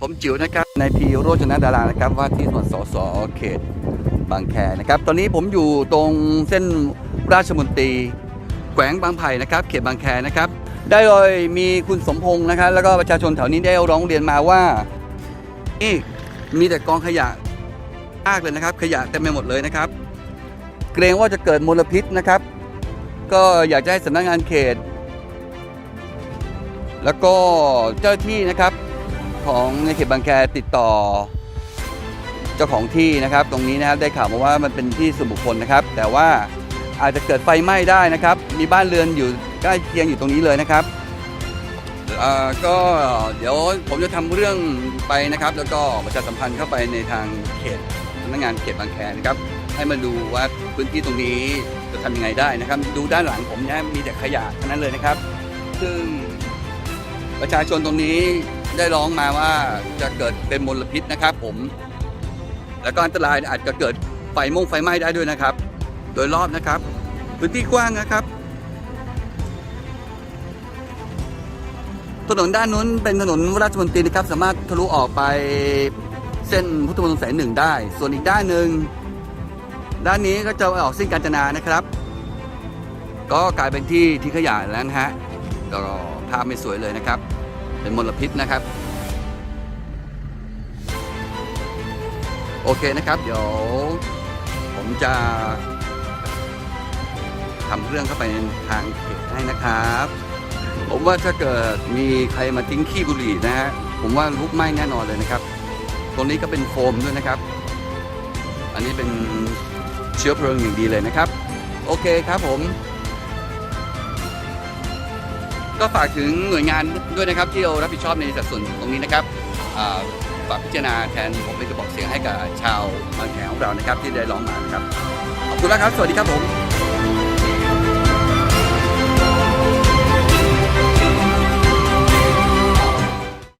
ผมจิ๋วนะครับนายพีโรจนดารานะครับว่าที่สวนสสเขตบางแคนะครับ ตอนนี้ผมอยู่ตรงเส้นราชมนตรีแขวงบางไผ่นะครับ เขตบางแคนะครับ ได้เลยมีคุณสมพงศ์นะครับแล้วก็ประชาชนแถวนี้ได้ร้องเรียนมาว่านี่มีแต่กองขยะมากเลยนะครับ ขยะเต็มไปหมดเลยนะครับ เกรงว่าจะเกิดมลพิษนะครับ ก็อยากจะให้สำนักงานเขต แล้วก็เจ้าหน้าที่นะครับ ของในเขตบางแคติดต่อ เจ้าของที่นะครับ ตรงนี้นะครับได้ข่าวมาว่ามันเป็นที่ส่วนบุคคลนะครับ แต่ว่าอาจจะเกิดไฟไหม้ได้นะครับ มีบ้านเรือนอยู่ใกล้เคียงอยู่ตรงนี้เลยนะครับก็เดี๋ยวผมจะทำเรื่องไปนะครับ แล้วก็ประชาสัมพันธ์เข้าไปในทางเขตสำนักงานเขตบางแคนะครับ ให้มาดูว่าพื้นที่ตรงนี้จะทำยังไงได้นะครับ ดูด้านหลังผมเนี่ยมีแต่ขยะทั้งนั้นเลยนะครับ ซึ่งประชาชนตรงนี้ ได้ร้องมาว่าจะเกิดเป็นมลพิษนะครับ ผม แล้วก็อันตรายอาจจะเกิดไฟม่งไฟไหม้ได้ด้วยนะครับ โดยรอบนะครับ พื้นที่กว้างนะครับ ถนนด้านนู้นเป็นถนนราชมนตรีนะครับ สามารถทะลุออกไปเส้นพุทธมณฑลสายหนึ่งได้ ส่วนอีกด้านหนึ่งด้านนี้ก็จะออกเส้นกาญจนานะครับ ก็กลายเป็นที่ที่ขยะแล้วนะฮะก็ภาพไม่สวยเลยนะครับ เป็นมลพิษนะครับ โอเคนะครับ เดี๋ยว ผมจะทำเรื่องเข้าไปในทางเขตให้นะครับ ผมว่าถ้าเกิดมีใครมาทิ้งขี้บุหรี่นะฮะผมว่าลุกไหม้แน่นอนเลยนะครับ ตรงนี้ก็เป็นโฟมด้วยนะครับ อันนี้เป็นเชื้อเพลิงอย่างดีเลยนะครับ โอเคครับผม ก็ฝากถึงหน่วยงานด้วยนะครับ ที่เรารับผิดชอบในสัดส่วนตรงนี้นะครับฝากพิจารณาแทนผมเป็นกระบอกเสียงให้กับชาวบางแขของเรานะครับ ที่ได้ร้องมานะครับขอบคุณมากครับ สวัสดีครับผม